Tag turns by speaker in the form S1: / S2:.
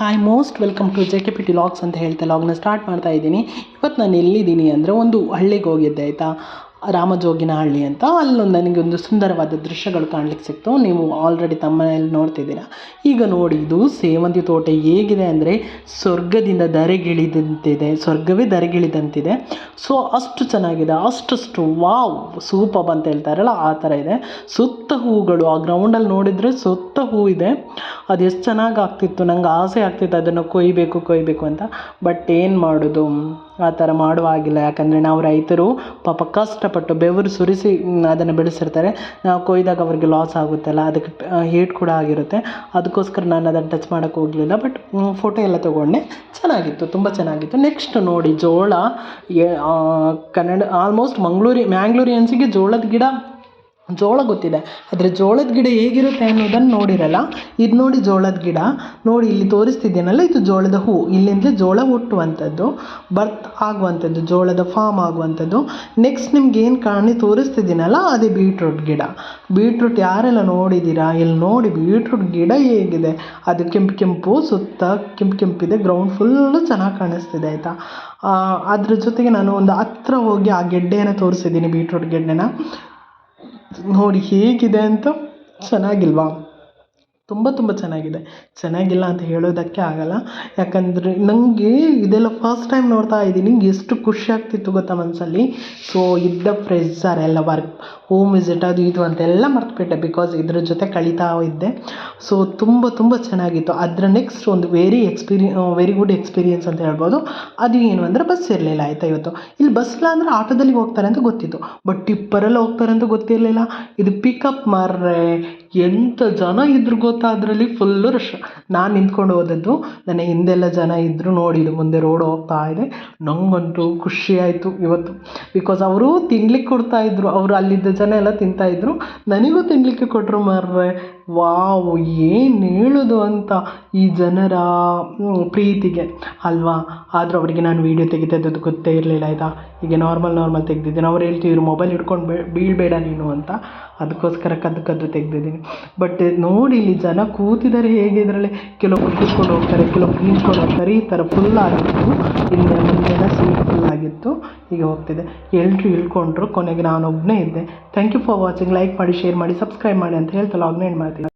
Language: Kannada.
S1: Hi most welcome to J K P T logs ಅಂತ ಹೇಳ್ತಾ ಲಾಗ್ನ ಸ್ಟಾರ್ಟ್ ಮಾಡ್ತಾ ಇದ್ದೀನಿ. ಇವತ್ತು ನಾನು ಎಲ್ಲಿದ್ದೀನಿ ಅಂದರೆ ಒಂದು ಹಳ್ಳಿಗೆ ಹೋಗಿದ್ದೆ, ಆಯಿತಾ? ರಾಮಜೋಗಿನಹಳ್ಳಿ ಅಂತ ಅಲ್ಲೊಂದು ನನಗೆ ಒಂದು ಸುಂದರವಾದ ದೃಶ್ಯಗಳು ಕಾಣಲಿಕ್ಕೆ ಸಿಕ್ತು. ನೀವು ಆಲ್ರೆಡಿ ತಮ್ಮನೇಲಿ ನೋಡ್ತಿದ್ದೀರಾ. ಈಗ ನೋಡಿ, ಇದು ಸೇವಂತಿ ತೋಟ ಹೇಗಿದೆ ಅಂದರೆ ಸ್ವರ್ಗದಿಂದ ಧರೆಗಿಳಿದಂತಿದೆ. ಸ್ವರ್ಗವೇ ಧರೆಗಿಳಿದಂತಿದೆ. ಸೊ ಅಷ್ಟು ಚೆನ್ನಾಗಿದೆ. ಅಷ್ಟಷ್ಟು ವಾವ್, ಸೂಪಬ್ ಅಂತ ಹೇಳ್ತಾರಲ್ಲ, ಆ ಥರ ಇದೆ. ಸುತ್ತ ಹೂಗಳು, ಆ ಗ್ರೌಂಡಲ್ಲಿ ನೋಡಿದರೆ ಸುತ್ತ ಹೂ ಇದೆ. ಅದು ಎಷ್ಟು ಚೆನ್ನಾಗಿ ಆಗ್ತಿತ್ತು. ನಂಗೆ ಆಸೆ ಆಗ್ತಿತ್ತು ಅದನ್ನು ಕೊಯ್ಬೇಕು ಕೊಯ್ಬೇಕು ಅಂತ. ಬಟ್ ಏನು ಮಾಡೋದು? ಆ ಥರ ಮಾಡುವಾಗಿಲ್ಲ. ಯಾಕಂದರೆ ನಾವು ರೈತರು ಪಾಪ ಕಷ್ಟಪಟ್ಟು ಬೆವರು ಸುರಿಸಿ ಅದನ್ನು ಬೆಳೆಸಿರ್ತಾರೆ. ನಾವು ಕೊಯ್ದಾಗ ಅವ್ರಿಗೆ ಲಾಸ್ ಆಗುತ್ತಲ್ಲ, ಅದಕ್ಕೆ ಹೇಟ್ ಕೂಡ ಆಗಿರುತ್ತೆ. ಅದಕ್ಕೋಸ್ಕರ ನಾನು ಅದನ್ನು ಟಚ್ ಮಾಡೋಕ್ಕೆ ಹೋಗಲಿಲ್ಲ ಬಟ್ ಫೋಟೋ ಎಲ್ಲ ತೊಗೊಂಡೆ. ಚೆನ್ನಾಗಿತ್ತು, ತುಂಬ ಚೆನ್ನಾಗಿತ್ತು. ನೆಕ್ಸ್ಟ್ ನೋಡಿ ಜೋಳ ಕನ್ನಡ ಆಲ್ಮೋಸ್ಟ್ ಮಂಗಳೂರಿ, ಮ್ಯಾಂಗ್ಳೂರಿಯನ್ಸಿಗೆ ಜೋಳದ ಗಿಡ ಜೋಳ ಗೊತ್ತಿದೆ. ಆದರೆ ಜೋಳದ ಗಿಡ ಹೇಗಿರುತ್ತೆ ಅನ್ನೋದನ್ನು ನೋಡಿರಲ್ಲ. ಇದು ನೋಡಿ ಜೋಳದ ಗಿಡ. ನೋಡಿ ಇಲ್ಲಿ ತೋರಿಸ್ತಿದ್ದೀನಲ್ಲ, ಇದು ಜೋಳದ ಹೂ. ಇಲ್ಲಿಂದಲೇ ಜೋಳ ಹುಟ್ಟುವಂಥದ್ದು, ಬರ್ತ್ ಆಗುವಂಥದ್ದು, ಜೋಳದ ಫಾರ್ಮ್ ಆಗುವಂಥದ್ದು. ನೆಕ್ಸ್ಟ್ ನಿಮ್ಗೆ ಏನು ಕಾಣಿ ತೋರಿಸ್ತಿದ್ದೀನಲ್ಲ, ಅದೇ ಬೀಟ್ರೂಟ್ ಗಿಡ. ಬೀಟ್ರೂಟ್ ಯಾರೆಲ್ಲ ನೋಡಿದ್ದೀರಾ ಇಲ್ಲಿ ನೋಡಿ ಬೀಟ್ರೂಟ್ ಗಿಡ ಹೇಗಿದೆ. ಅದು ಕೆಂಪು ಕೆಂಪು, ಸುತ್ತ ಕೆಂಪು ಕೆಂಪಿದೆ ಗ್ರೌಂಡ್ ಫುಲ್ಲು ಚೆನ್ನಾಗಿ ಕಾಣಿಸ್ತಿದೆ, ಆಯಿತಾ? ಅದ್ರ ಜೊತೆಗೆ ನಾನು ಒಂದು ಹತ್ರ ಹೋಗಿ ಆ ಗೆಡ್ಡೆಯನ್ನು ತೋರಿಸಿದ್ದೀನಿ ಬೀಟ್ರೂಟ್ ಗೆಡ್ಡೆನ. ನೋಡಿ ಹೇಗಿದೆ ಅಂತ ಚೆನ್ನಾಗಿಲ್ವಾ? ತುಂಬ ತುಂಬ ಚೆನ್ನಾಗಿದೆ. ಚೆನ್ನಾಗಿಲ್ಲ ಅಂತ ಹೇಳೋದಕ್ಕೆ ಆಗಲ್ಲ. ಯಾಕಂದರೆ ನನಗೆ ಇದೆಲ್ಲ ಫಸ್ಟ್ ಟೈಮ್ ನೋಡ್ತಾ ಇದ್ದೀನಿ. ಎಷ್ಟು ಖುಷಿ ಆಗ್ತಿತ್ತು ಗೊತ್ತಾ ಮನಸ್ಸಲ್ಲಿ ಸೊ ಇದ್ದ ಪ್ರೆಸ್ಸರ್ ಎಲ್ಲ ವರ್ಕ್ ಹೋಮ್ ವಿಸಿಟ್ ಅದು ಇದು ಅಂತೆಲ್ಲ ಮರ್ತುಬಿಟ್ಟೆ ಬಿಕಾಸ್ ಇದ್ರ ಜೊತೆ ಕಳೀತಾ ಇದ್ದೆ. ಸೊ ತುಂಬ ತುಂಬ ಚೆನ್ನಾಗಿತ್ತು. ಅದರ ನೆಕ್ಸ್ಟ್ ಒಂದು very experience very good experience ಅಂತ ಹೇಳ್ಬೋದು. ಅದು ಏನು ಅಂದರೆ ಬಸ್ ಇರಲಿಲ್ಲ ಆಯಿತಾ ಇವತ್ತು. ಇಲ್ಲಿ ಬಸ್ ಇಲ್ಲ ಅಂದರೆ ಆಟೋದಲ್ಲಿ ಹೋಗ್ತಾರೆ ಅಂತ ಗೊತ್ತಿತ್ತು. ಬಟ್ ಟಿಪ್ಪರಲ್ಲಿ ಹೋಗ್ತಾರೆ ಅಂತ ಗೊತ್ತಿರಲಿಲ್ಲ. ಇದು ಪಿಕಪ್ ಮಾರ್ರೆ. ಎಂಥ ಜನ ಇದ್ರು ಗೊತ್ತಾ ಅದರಲ್ಲಿ ಫುಲ್ಲು ರಶ್ ನಾನು ನಿಂತ್ಕೊಂಡು ಹೋದದ್ದು, ನನ್ನ ಹಿಂದೆಲ್ಲ ಜನ ಇದ್ದರು ನೋಡಿ ಮುಂದೆ ರೋಡ್ ಹೋಗ್ತಾ ಇದೆ. ನಂಗಂತೂ ಖುಷಿ ಆಯಿತು ಇವತ್ತು. ಬಿಕಾಸ್ ಅವರು ತಿನ್ಲಿಕ್ಕೆ ಕೊಡ್ತಾ ಇದ್ರು, ಅವರು ಅಲ್ಲಿದ್ದ ಜನ ಎಲ್ಲ ತಿಂತಾ ಇದ್ರು. ನನಗೂ ತಿನ್ನಲಿಕ್ಕೆ ಕೊಟ್ಟರು ಮಾರ್ರೆ. ವಾವ್, ಏನು ಹೇಳೋದು ಅಂತ ಈ ಜನರ ಪ್ರೀತಿಗೆ. ಅಲ್ವಾ? ಆದರೂ ಅವರಿಗೆ ನಾನು ವೀಡಿಯೋ ತೆಗಿತಿದ್ದದ್ದು ಗೊತ್ತೇ ಇರಲಿಲ್ಲ, ಆಯಿತಾ? ಹೀಗೆ ನಾರ್ಮಲ್ ನಾರ್ಮಲ್ ತೆಗ್ದಿದ್ದೀನಿ. ಅವ್ರು ಹೇಳ್ತಿದ್ರು ಮೊಬೈಲ್ ಹಿಡ್ಕೊಂಡು ಬೇ, ಬೀಳಬೇಡ ನೀನು ಅಂತ. ಅದಕ್ಕೋಸ್ಕರ ಕದ್ದು ಕದ್ದು ತೆಗ್ದಿದ್ದೀನಿ. ಬಟ್ ನೋಡಿ, ಇಲ್ಲಿ ಜನ ಕೂತಿದ್ದಾರೆ ಹೇಗೆ ಇದರಲ್ಲಿ? ಕೆಲವೊಬ್ರು ಕೂತ್ಕೊಂಡು ಹೋಗ್ತಾರೆ, ಕೆಲವೊಬ್ರು ನಿಂತ್ಕೊಂಡು ಹೋಗ್ತಾರೆ. ಈ ಥರ ಫುಲ್ ಆಗಿತ್ತು ಹಿಂದೆ ಮುಂದೆಲ್ಲ ಸೀಟ್ ಫುಲ್ ಆಗಿತ್ತು ಈಗ ಹೋಗ್ತಿದೆ. ಎಲ್ಲರೂ ಇಳ್ಕೊಂಡ್ರು ಕೊನೆಗೆ ನಾನೊಬ್ಬನೇ ಇದ್ದೆ. Thank you for watching like ಮಾಡಿ ಶೇರ್ ಮಾಡಿ ಸಬ್ಸ್ಕ್ರೈಬ್ ಮಾಡಿ ಅಂತ ಹೇಳ್ತಾ ಲಾಗ್ನ ಮಾಡ್ತೀನಿ